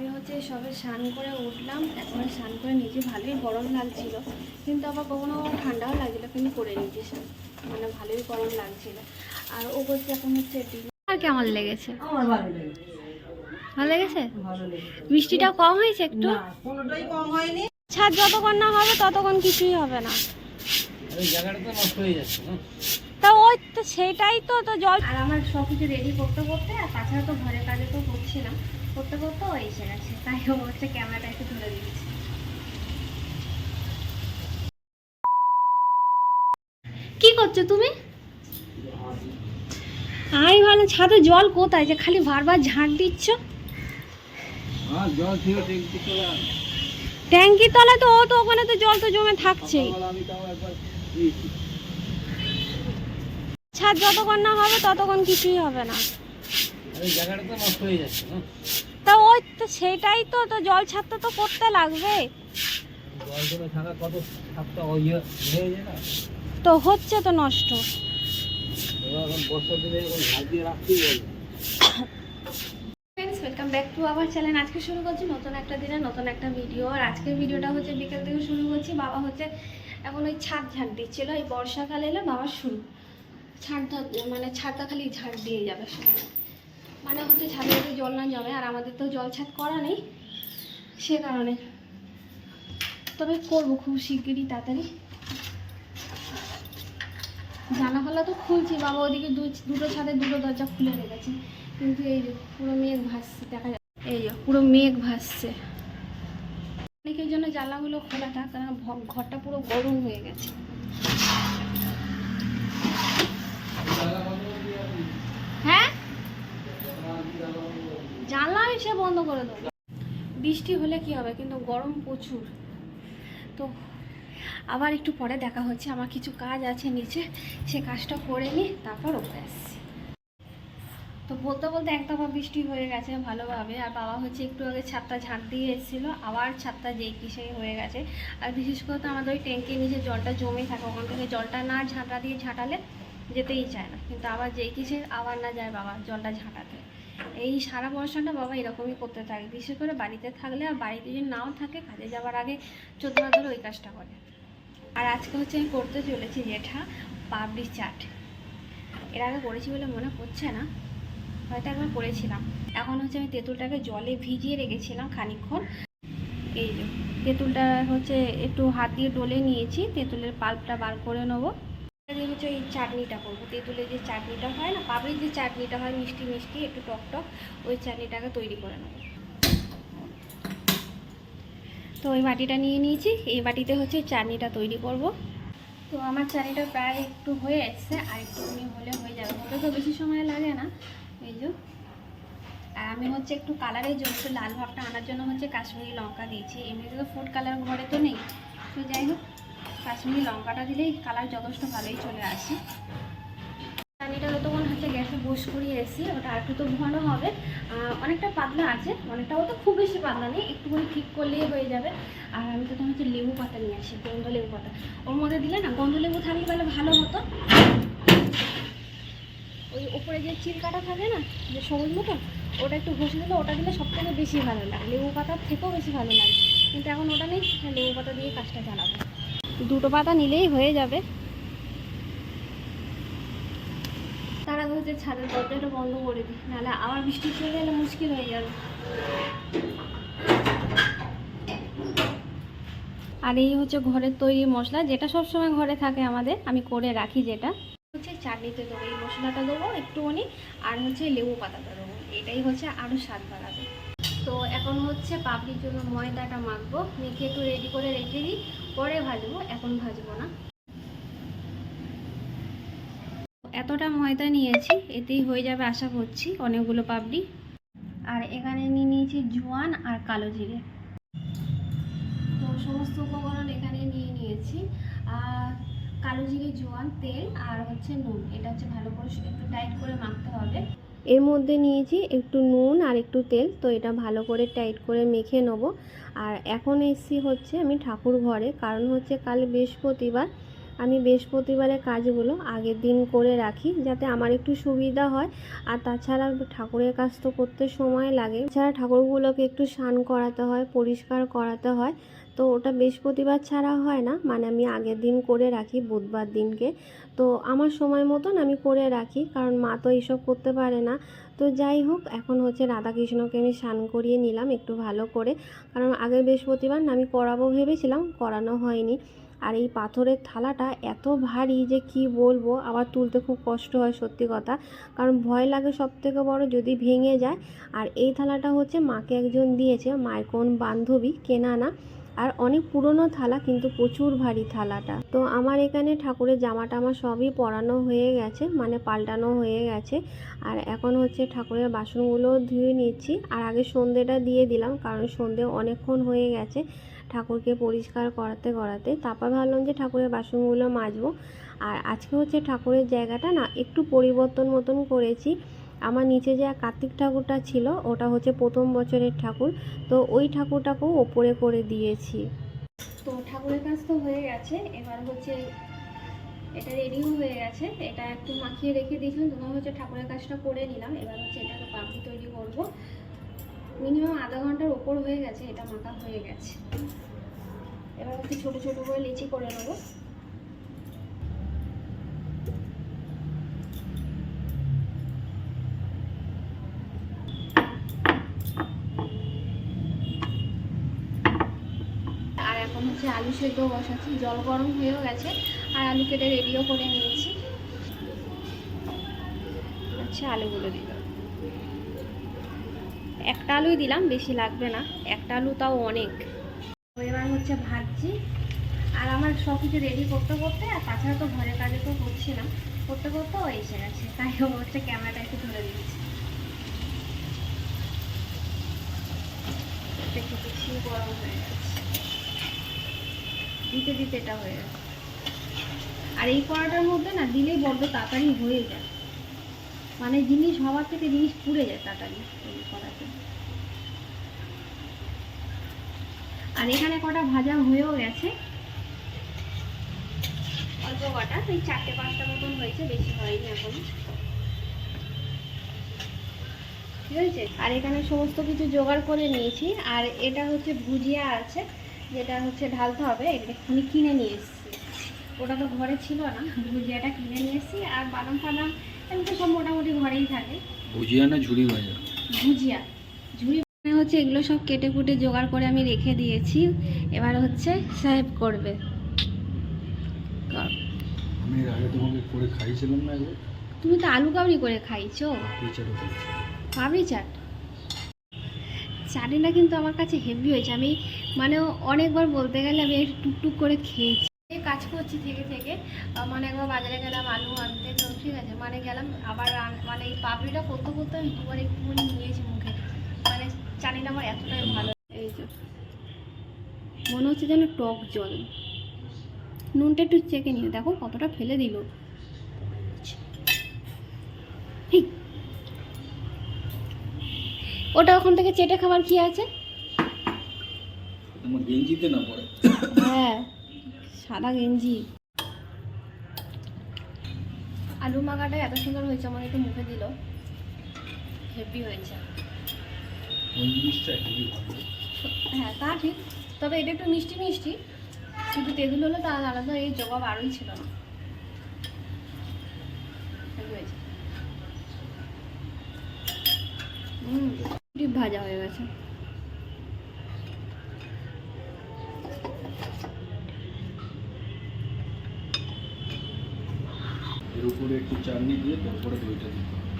আমি হচ্ছে সবে স্নান করে উঠলাম। একবার স্নান করে নিচে ভালোই গরম লাগছিল। কিন্তু আবার কখনো কখনো ঠান্ডাও লাগছিল কিন্তু করে নিয়েছি স্নান। মানে ভালোই গরম লাগছিল। আর ও বলছে এখন হচ্ছে ডিম। আর কেমন লেগেছে? ভালো লেগেছে। ভালো লেগেছে? ভালো লেগেছে। বৃষ্টিটা কম হয়েছে একটু? কম হয়নি। ছাদ যতক্ষণ না হবে ততক্ষণ কিছুই হবে না। তো নষ্ট হয়ে যাচ্ছে না? তা ওই তো সেটাই তো তো জল আর আমার সব কিছু রেডি করতে করতে আর তাছাড়া তো ঘরের কাজে তো করছিলাম করতে করতে ও এসে গেছে তাই ও হচ্ছে ক্যামেরাটা একটু ধরে দিয়েছে। কি করছ তুমি? আমি ভালো ছাদে জল কোথায় যে খালি বারবার ঝাঁট দিচ্ছ? হ্যাঁ জল ট্যাঙ্কি তলায় তো ও তো ওখানে তো জল তো জমে থাকছেই। সকালবেলা আমি তাও একবার দিয়েছি। ছাদ যতক্ষণ না হবে ততক্ষণ কিছুই হবে না। জায়গাটা তো নষ্ট হয়ে যাচ্ছে না? তা ওই তো সেটাই তো তো জল ছাড়তে তো করতে লাগবে। ইয়ে তো হচ্ছে তো নষ্ট। Welcome back to our channel আজকে শুরু করছি নতুন একটা দিনে নতুন একটা ভিডিও আর আজকের ভিডিওটা হচ্ছে বিকেল থেকে শুরু করছি। বাবা হচ্ছে এখন ওই ছাদ দিচ্ছিল। এই বর্ষাকাল এলে বাবা শুরু। ছাদটা মানে ছাদটা খালি ঝাড় দিয়ে যাবে। শুধু মানে হচ্ছে ছাদে যাতে জল না জমে, আর আমাদের তো জল ছাদ করা নেই, সে কারণে। তবে করব খুব শিগগিরই, তাড়াতাড়ি। জানা জানালা তো খুলছি, বাবা ওদিকে দুটো ছাদে দুটো দরজা খুলে রেখেছে। কিন্তু এই যে পুরো মেঘ ভাসছে, দেখা যায় এই যে পুরো মেঘ ভাসছে। অনেকের জন্য জানলাগুলো খোলা থাক, কারণ ঘরটা পুরো গরম হয়ে গেছে হ্যাঁ জানলা আমি সে বন্ধ করে দেবো। বৃষ্টি হলে কি হবে? কিন্তু গরম প্রচুর। তো আবার একটু পরে দেখা হচ্ছে। আমার কিছু কাজ আছে নিচে। সে কাজটা করে নিই তারপর ওপরে আসছি। তো বলতে বলতে বার বৃষ্টি হয়ে গেছে ভালোভাবে। আর বাবা হচ্ছে একটু আগে ছাদটা ঝাঁট দিয়ে এসেছিল। আবার ছাদটা যেই কি সেই হয়ে গেছে। আর বিশেষ করে তো আমাদের ওই ট্যাঙ্কির নিচে জলটা জমে থাকে। ওখান থেকে জলটা না ঝাঁটা দিয়ে ঝাঁটালে যেতেই চায় না। কিন্তু আবার যেই কিসে আবার না যায় বাবা, জলটা ঝাঁটাতে। এই সারা বর্ষাটা বাবা এরকমই করতে থাকে। বিশেষ করে বাড়িতে থাকলে আর বাড়িতে যদি নাও থাকে, কাজে যাওয়ার আগে চোদ্দ ধরে ওই কাজটা করে। আর আজকে হচ্ছে আমি করতে চলেছি যেটা পাবলি চাট। এর আগে করেছি বলে মনে পড়ছে না, হয়তো একবার করেছিলাম। এখন হচ্ছে আমি তেঁতুলটাকে জলে ভিজিয়ে রেখেছিলাম খানিকক্ষণ। এই তেঁতুলটা হচ্ছে একটু হাত দিয়ে ডলে নিয়েছি, তেঁতুলের পাল্পটা বার করে নেব। দিয়ে হচ্ছে এই চাটনিটা করব। তেঁতুলের যে চাটনিটা হয় না পাবলির যে চাটনিটা হয়, মিষ্টি মিষ্টি, একটু টক টক, ওই চাটনিটাকে তৈরি করে নেব। তো ওই বাটিটা নিয়ে নিয়েছি, এই বাটিতে হচ্ছে চাটনিটা তৈরি করব। তো আমার চাটনিটা প্রায় একটু হয়ে এসছে, আর একটুখানি হলে হয়ে যাবে। হতে তো বেশি সময় লাগে না, এই যে। আর আমি হচ্ছে একটু কালারের জন্য লাল ভাবটা আনার জন্য হচ্ছে কাশ্মীরি লঙ্কা দিয়েছি। এমনিতে তো ফুড কালার ঘরে তো নেই। তো যাই হোক কাশ্মীরি লঙ্কাটা দিলেই কালার যথেষ্ট ভালোই চলে আসে। চাটনিটা যতক্ষণ হচ্ছে গ্যাসে বস করিয়ে এসেছি, ওটা আর একটু তো ঘন হবে। অনেকটা পাতলা আছে, অনেকটাও তো খুব বেশি পাতলা নেই, একটুখানি ঠিক করলেই হয়ে যাবে। আর আমি তো হচ্ছে লেবু পাতা নিয়ে আসি গন্ধ লেবু পাতা। ওর মধ্যে দিলে না গন্ধ লেবু থাকলে তাহলে ভালো হতো। ওই উপরে যে চিলকাটা থাকে না, যে সবুজ মতো, ওটা একটু ঘষে দিলে ওটা দিলে সব থেকে বেশি ভালো লাগে। লেবু পাতার থেকেও বেশি ভালো লাগে। কিন্তু এখন ওটা নেই, লেবু পাতা দিয়ে কাজটা চালাবো। দুটো পাতা নিলেই হয়ে যাবে। তারা হচ্ছে ছাদের দরজাটা বন্ধ করে দিই নাহলে আবার বৃষ্টি চলে গেলে মুশকিল হয়ে যাবে। আর এই হচ্ছে ঘরের তৈরি মশলা যেটা সব সময় ঘরে থাকে আমাদের আমি করে রাখি যেটা। হচ্ছে চাটনিতে দেবো এই মশলাটা দেবো একটুখানি আর হচ্ছে লেবু পাতাটা দেবো এটাই হচ্ছে আরও স্বাদ বাড়াবে। তো এখন হচ্ছে পাপড়ির জন্য ময়দাটা মাখবো মেখে একটু রেডি করে রেখে দিই। পরে ভাজবো, এখন ভাজবো না। এতটা ময়দা নিয়েছি, এতেই হয়ে যাবে আশা করছি, অনেকগুলো পাপড়ি। আর এখানে নিয়ে নিয়েছি জোয়ান আর কালো জিরে। তো সমস্ত উপকরণ এখানে নিয়ে নিয়েছি। আর কালো জিরে, জোয়ান, তেল আর হচ্ছে নুন। এটা হচ্ছে ভালো করে একটু টাইট করে মাখতে হবে। এর মধ্যে নিয়েছি একটু নুন আর একটু তেল, তো এটা ভালো করে টাইট করে মেখে নেব। আর এখন এসছি হচ্ছে আমি ঠাকুর ঘরে কারণ হচ্ছে কাল বৃহস্পতিবার আমি বৃহস্পতিবারের কাজগুলো আগের দিন করে রাখি যাতে আমার একটু সুবিধা হয়। আর তাছাড়া ঠাকুরের কাজ তো করতে সময় লাগে। এছাড়া ঠাকুরগুলোকে একটু স্নান করাতে হয়, পরিষ্কার করাতে হয়। তো ওটা বৃহস্পতিবার ছাড়া হয় না। মানে আমি আগের দিন করে রাখি, বুধবার দিনকে। তো আমার সময় মতন আমি করে রাখি। কারণ মা তো এইসব করতে পারে না। তো যাই হোক, এখন হচ্ছে রাধাকৃষ্ণকে আমি স্নান করিয়ে নিলাম একটু ভালো করে। কারণ আগের বৃহস্পতিবার আমি করাবো ভেবেছিলাম, করানো হয়নি। আর এই পাথরের থালাটা এত ভারী যে কি বলব, আবার তুলতে খুব কষ্ট হয় সত্যি কথা। কারণ ভয় লাগে সব থেকে বড় যদি ভেঙে যায়। আর এই থালাটা হচ্ছে মাকে একজন দিয়েছে, মায়ের কোন বান্ধবী, কেনা না। আর অনেক পুরনো থালা, কিন্তু প্রচুর ভারী থালাটা। তো আমার এখানে ঠাকুরের জামা টামা সবই পরানো হয়ে গেছে মানে পাল্টানো হয়ে গেছে। আর এখন হচ্ছে ঠাকুরের বাসনগুলো ধুয়ে নিচ্ছি। আর আগে সন্ধেটা দিয়ে দিলাম, কারণ সন্ধে অনেকক্ষণ হয়ে গেছে। ঠাকুরকে পরিষ্কার করাতে করাতে তারপর ভাবলাম যে ঠাকুরের বাসনগুলো মাজবো। আর আজকে হচ্ছে ঠাকুরের জায়গাটা না একটু পরিবর্তন মতন করেছি। আমার নিচে যে কার্তিক ঠাকুরটা ছিল, ওটা হচ্ছে প্রথম বছরের ঠাকুর। তো ওই ঠাকুরটাকেও ওপরে করে দিয়েছি। তো ঠাকুরের কাজ তো হয়ে গেছে। এবার হচ্ছে এটা রেডিও হয়ে গেছে। এটা একটু মাখিয়ে রেখে দিয়েছিলাম। তখন হচ্ছে ঠাকুরের কাজটা করে নিলাম। এবার হচ্ছে এটাকে পাপড়ি তৈরি করব। মিনিমাম আধা ঘণ্টার ওপর হয়ে গেছে, এটা মাখা হয়ে গেছে। এবার হচ্ছে ছোট ছোট করে লিচি করে নেব। আর এখন হচ্ছে আলু সেদ্ধ বসাচ্ছি, জল গরম হয়েও গেছে, আর আলু কেটে রেডিও করে নিয়েছি। আচ্ছা আলুগুলো দিলাম একটা আলুই দিলাম, বেশি লাগবে না। একটা আলু তাও অনেক। এবার হচ্ছে ভাজছি। আর আমার সব কিছু রেডি করতে করতে, আর তাছাড়া তো ঘরের কাজে তো করছি না করতে করতে ও এসে গেছে। তাই হচ্ছে ক্যামেরাটা একটু ধরে দিচ্ছি দেখি বেশি গরম হয়ে গেছে। দিতে দিতে এটা হয়ে গেছে। আর এই কড়াটার মধ্যে না, দিলেই বড্ড তাড়াতাড়ি হয়ে যায়। মানে জিনিস হওয়ার থেকে জিনিস পুড়ে যায় তাড়াতাড়ি কড়াতে আর এখানে কটা ভাজা হয়েও গেছে। অল্প কটা এই চারটে পাঁচটা মতন হয়েছে, বেশি হয়নি এখন। ঠিক আছে? আর এখানে সমস্ত কিছু জোগাড় করে নিয়েছি। আর এটা হচ্ছে ভুজিয়া আছে, যেটা হচ্ছে ঢালতে হবে। এক্ষুনি কিনে নিয়ে এসেছি। ওটা তো ঘরে ছিল না, ভুজিয়াটা কিনে নিয়ে এসেছি। আর বাদাম ফাদাম এমনি তো সব মোটামুটি ঘরেই থাকে। ভুজিয়া না ঝুড়ি ভাজা? ভুজিয়া। ঝুড়ি মানে হচ্ছে এগুলো সব কেটে কুটে জোগাড় করে আমি রেখে দিয়েছি। এবার হচ্ছে সাহেব করবে। আমি এর আগে তোমাকে করে খাইছিলাম না তুমি তো আলু কাবড়ি করে খাইছো? পাবড়ি চাট? চাটনিটা কিন্তু আমার কাছে হেভি হয়েছে। আমি মানে অনেকবার বলতে গেলে আমি একটু টুকটুক করে খেয়েছি। কাজ করছি থেকে থেকে। মানে একবার বাজারে গেলাম আলু আনতে তো ঠিক আছে মানে গেলাম আবার মানে এই পাপড়িটা করতে করতে আমি দুবার একটুখানি নিয়েছি মুখে। মানে চাটনিটা আমার এতটাই ভালো। এই যে মনে হচ্ছে যেন টক জল। নুনটা একটু চেকে নিয়ে দেখো কতটা ফেলে দিল। ঠিক ওটা ওখান থেকে চেটে খাবার কি আছে? তোমার গেঞ্জিতে না পড়ে হ্যাঁ। সাদা গেঞ্জি। আলু মাখাটা এত সুন্দর হয়েছে আমার একটু মুখে দিল। হেভি হয়েছে। হ্যাঁ তা ঠিক। তবে এটা একটু মিষ্টি মিষ্টি কিন্তু তেঁতুল হলে তার আলাদা এই জবাব আরোই ছিল না। হুম ভাজা হয়ে গেছে। এর উপরে একটু চাটনি দিয়ে তারপরে দইটা দিতে হবে।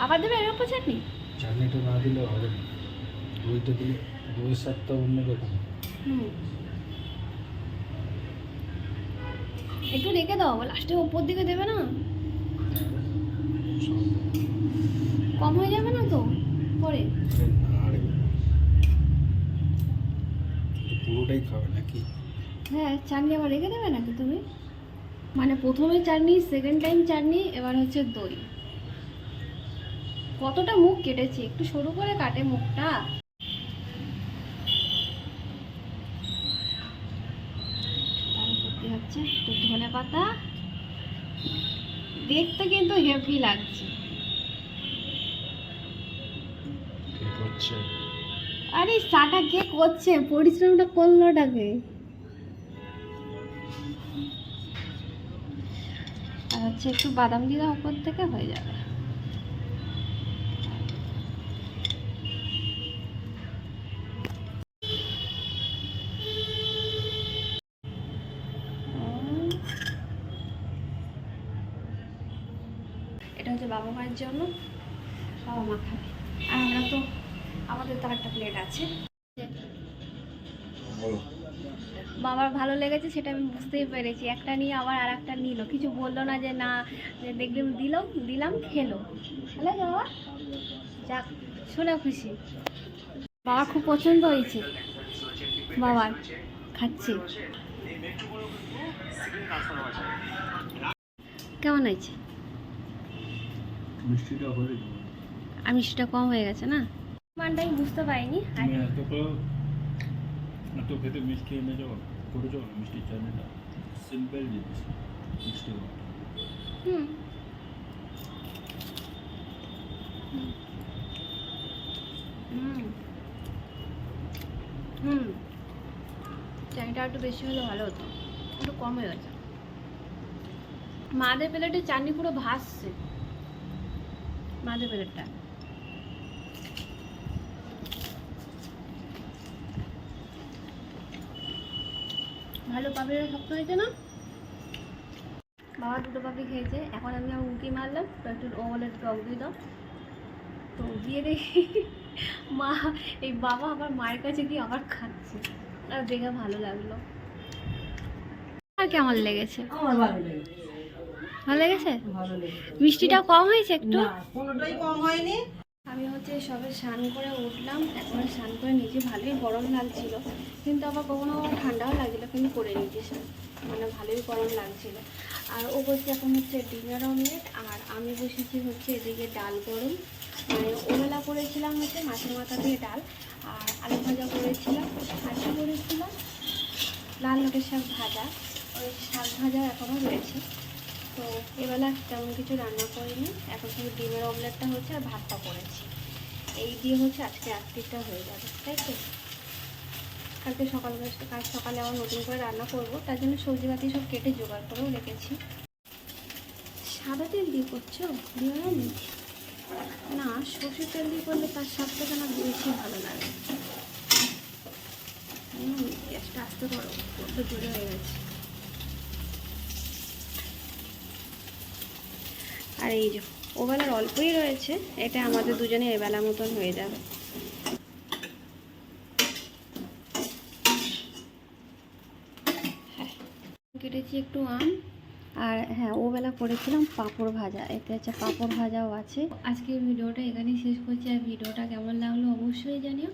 আবার দেবে এর উপর চাটনি? চাটনিটা না দিলে হবে না। দইটা দিলে দইয়ের স্বাদটা অন্যরকম। হুম। একটু রেখে দাও লাস্টে ওপর দিকে দেবে না? কম হয়ে যাবে না তো? পরে। পুরোটাই খাবে নাকি? হ্যাঁ চাটনি আবার রেখে দেবে নাকি তুমি? মানে প্রথমে চাটনি সেকেন্ড টাইম চাটনি এবার হচ্ছে দই। কতটা মুখ কেটেছে? একটু সরু করে কাটে মুখটা। ধনে পাতা। দেখতে কিন্তু হেভি লাগছে। আরে চাটা কে করছে? পরিশ্রমটা করলোটাকে হচ্ছে একটু বাদাম দাও উপর থেকে হয়ে যাবে। এটা হচ্ছে বাবা মায়ের জন্য। বাবা মা খাবে। আর আমরা তো, আমাদের তো একটা প্লেট আছে। বলো। বাবার ভালো লেগেছে সেটা আমি বুঝতেই পেরেছি। একটা নিয়ে আবার আর একটা নিল। কিছু বলল না যে না যে দেখলাম দিলাম দিলাম খেলো। আছে বাবা? যাক শুনে খুশি। বাবার খুব পছন্দ হয়েছে। বাবার খাচ্ছে। কেমন হয়েছে? মিষ্টিটা কম হয়ে গেছে না? মানটা আমি বুঝতে পারিনি। আর এত খেতে মিষ্টি এনে যাও করে যাও মিষ্টি না সিম্পল জিনিস, মিষ্টি হুম। হুম। চাটনিটা একটু বেশি হলে ভালো হতো, একটু কম হয়ে গেছে। মাদের প্লেটে চাটনি পুরো ভাসছে। মাদের প্লেটটা। ভালো পাপড়িটা শক্ত হয়েছে না? বাবা দুটো পাপড়ি খেয়েছে। এখন আমি আমার উঁকি মারলাম তো একটু ও বলে টক দিয়ে দাও। তো দিয়ে দেখি মা এই বাবা আবার মায়ের কাছে গিয়ে আবার খাচ্ছে। আর দেখে ভালো লাগল। আর কেমন লেগেছে? আমার ভালো লেগেছে। ভালো লেগেছে? মিষ্টিটা কম হয়েছে একটু? কোনোটাই কম হয়নি। আমি হচ্ছে সবে স্নান করে উঠলাম, এখন স্নান করে নিজে ভালোই গরম লাগছিল। কিন্তু আবার কখনো ঠান্ডাও লাগছিল, কিন্তু করে নিয়েছি মানে ভালোই গরম লাগছিল। আর ও বলছে এখন হচ্ছে ডিনার অমলেট আর আমি বসেছি হচ্ছে এদিকে ডাল গরম। মানে ওবেলা করেছিলাম হচ্ছে মাছের মাথা দিয়ে ডাল, আর আলু ভাজা করেছিলাম আর করেছিলাম, লাল লোকের শাক ভাজা। ওই শাক ভাজা এখনও রয়েছে। তো এবেলা তেমন কিছু রান্না করিনি। এখন শুধু ডিমের অমলেটটা হচ্ছে আর ভাতটা করেছি। এই দিয়ে হচ্ছে আজকে রাত্রিটা হয়ে যাবে, তাই তো? কালকে সকাল কাল সকালে আবার নতুন করে রান্না করব। তার জন্য সবজিপাতি সব কেটে জোগাড় করেও রেখেছি। সাদা তেল দিয়ে করছ? অমলেট না, সর্ষের তেল দিয়ে করলে তার স্বাদটা কেন বেশি ভালো লাগে। গ্যাসটা আসতে বড্ড জোরে হয়ে গেছে। আর এই যে ওবেলার অল্পই রয়েছে, এটা আমাদের দুজনে এবেলা মতন হয়ে যাবে। হ্যাঁ কেটেছি একটু আম। আর হ্যাঁ ওবেলা করেছিলাম পাঁপড় ভাজা, এতে হচ্ছে পাঁপড় ভাজাও আছে। আজকের ভিডিওটা এখানেই শেষ করছি, আর ভিডিওটা কেমন লাগল অবশ্যই জানিও।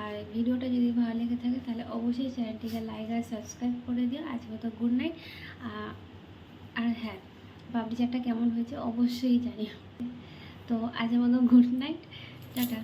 আর ভিডিওটা যদি ভালো লেগে থাকে, তাহলে অবশ্যই চ্যানেলটিকে লাইক আর সাবস্ক্রাইব করে দিও। আজকে তো গুড নাইট। আর হ্যাঁ। পাপড়ি চাটটা কেমন হয়েছে অবশ্যই জানিও। তো আজের মতো গুড নাইট টাটা।